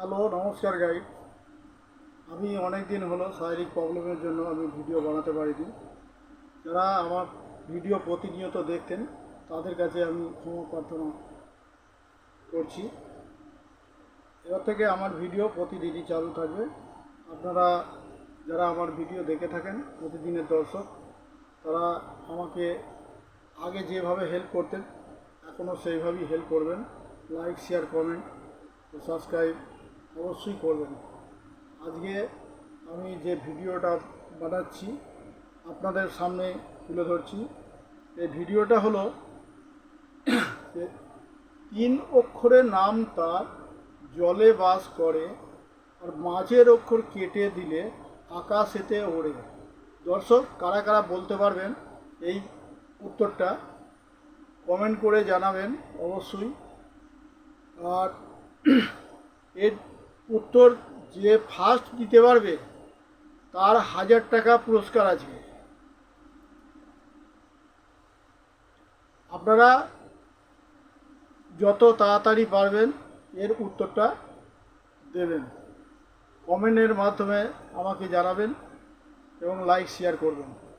Hello, নমস্কার guide আমি অনেক দিন হলো শারীরিক প্রবলেমের জন্য আমি ভিডিও বানাতে পারিনি। যারা আমার ভিডিও প্রতিনিয়ত দেখতেন, তাদের কাছে আমি ক্ষমা প্রার্থনা করছি। এবার থেকে আমার ভিডিও প্রতিদিনই চালু থাকবে। আপনারা যারা আমার ভিডিও দেখে থাকেন, প্রতিদিনের দর্শক, তারা আমাকে আগে যেভাবে হেল্প করতেন এখনও সেইভাবেই হেল্প করবেন। লাইক শেয়ার কমেন্ট সাবস্ক্রাইব অবশ্যই করবেন। আজকে আমি যে ভিডিওটা বানাচ্ছি, আপনাদের সামনে তুলে ধরছি। এই ভিডিওটা হলো যে তিন অক্ষরের নাম তার, জলে বাস করে, আর মাঝের অক্ষর কেটে দিলে আকাশেতে ওড়ে। দর্শক, কারা কারা বলতে পারবেন এই উত্তরটা, কমেন্ট করে জানাবেন অবশ্যই। আর এর উত্তর যে ফার্স্ট দিতে পারবে, তার হাজার টাকা পুরস্কার আছে। আপনারা যত তাড়াতাড়ি পারবেন, এর উত্তরটা দেবেন। কমেন্টের মাধ্যমে আমাকে জানাবেন এবং লাইক শেয়ার করবেন।